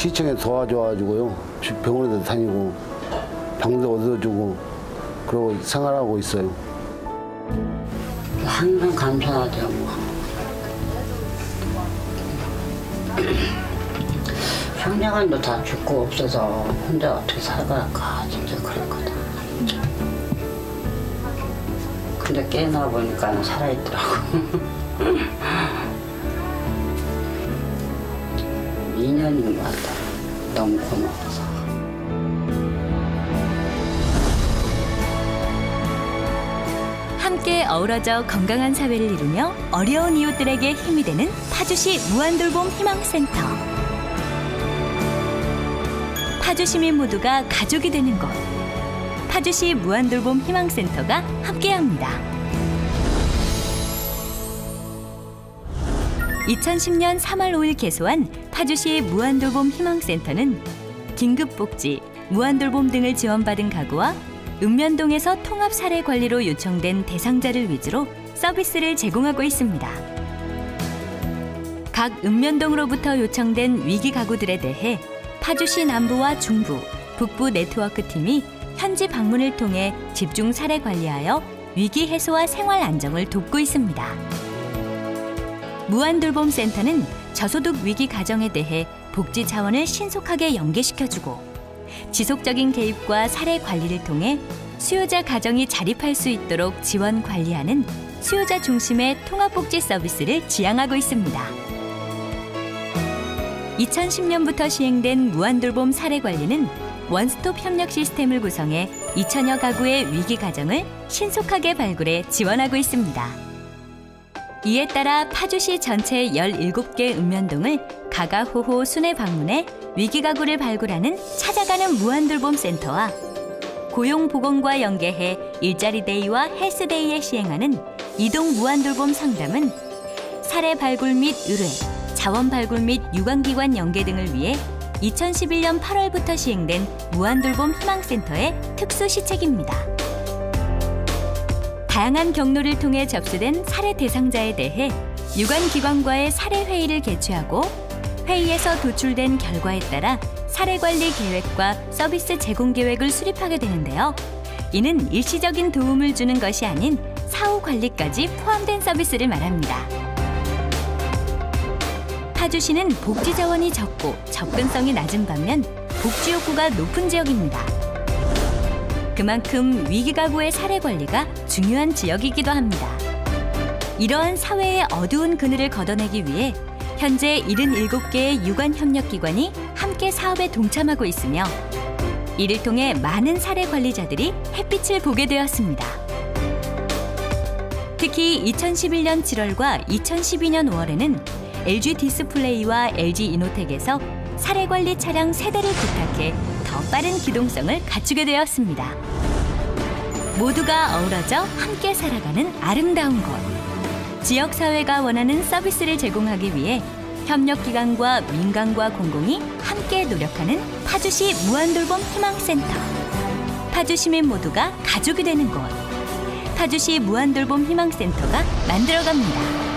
시청에 도와줘가지고요. 병원에도 다니고 방도 얻어주고 그러고 생활하고 있어요. 항상 감사하죠. 뭐. 형제간도 다 죽고 없어서 혼자 어떻게 살아갈까 진짜 그랬거든. 근데 깨나 보니까 살아있더라고. 2년인 것 같아. 너무 고마워서. 함께 어우러져 건강한 사회를 이루며 어려운 이웃들에게 힘이 되는 파주시 무한돌봄 희망센터. 파주 시민 모두가 가족이 되는 곳. 파주시 무한돌봄 희망센터가 함께합니다. 2010년 3월 5일 개소한 파주시 무한돌봄 희망센터는 긴급복지, 무한돌봄 등을 지원받은 가구와 읍면동에서 통합 사례 관리로 요청된 대상자를 위주로 서비스를 제공하고 있습니다. 각 읍면동으로부터 요청된 위기 가구들에 대해 파주시 남부와 중부, 북부 네트워크 팀이 현지 방문을 통해 집중 사례 관리하여 위기 해소와 생활 안정을 돕고 있습니다. 무한돌봄센터는 저소득 위기 가정에 대해 복지 자원을 신속하게 연계시켜주고 지속적인 개입과 사례 관리를 통해 수요자 가정이 자립할 수 있도록 지원 관리하는 수요자 중심의 통합복지 서비스를 지향하고 있습니다. 2010년부터 시행된 무한돌봄 사례 관리는 원스톱 협력 시스템을 구성해 2천여 가구의 위기 가정을 신속하게 발굴해 지원하고 있습니다. 이에 따라 파주시 전체 17개 읍면동을 가가호호 순회 방문해 위기 가구를 발굴하는 찾아가는 무한돌봄 센터와 고용 보건과 연계해 일자리 데이와 헬스 데이에 시행하는 이동 무한돌봄 상담은 사례 발굴 및 의뢰, 자원 발굴 및 유관기관 연계 등을 위해 2011년 8월부터 시행된 무한돌봄 희망센터의 특수 시책입니다. 다양한 경로를 통해 접수된 사례 대상자에 대해 유관기관과의 사례 회의를 개최하고 회의에서 도출된 결과에 따라 사례 관리 계획과 서비스 제공 계획을 수립하게 되는데요. 이는 일시적인 도움을 주는 것이 아닌 사후 관리까지 포함된 서비스를 말합니다. 파주시는 복지 자원이 적고 접근성이 낮은 반면 복지 욕구가 높은 지역입니다. 그만큼 위기 가구의 사례 관리가 중요한 지역이기도 합니다. 이러한 사회의 어두운 그늘을 걷어내기 위해 현재 77개의 유관 협력 기관이 함께 사업에 동참하고 있으며 이를 통해 많은 사례 관리자들이 햇빛을 보게 되었습니다. 특히 2011년 7월과 2012년 5월에는 LG 디스플레이와 LG 이노텍에서 사례 관리 차량 세대를 부탁해 더 빠른 기동성을 갖추게 되었습니다. 모두가 어우러져 함께 살아가는 아름다운 곳. 지역 사회가 원하는 서비스를 제공하기 위해 협력기관과 민간과 공공이 함께 노력하는 파주시 무한돌봄 희망센터. 파주 시민 모두가 가족이 되는 곳. 파주시 무한돌봄 희망센터가 만들어갑니다.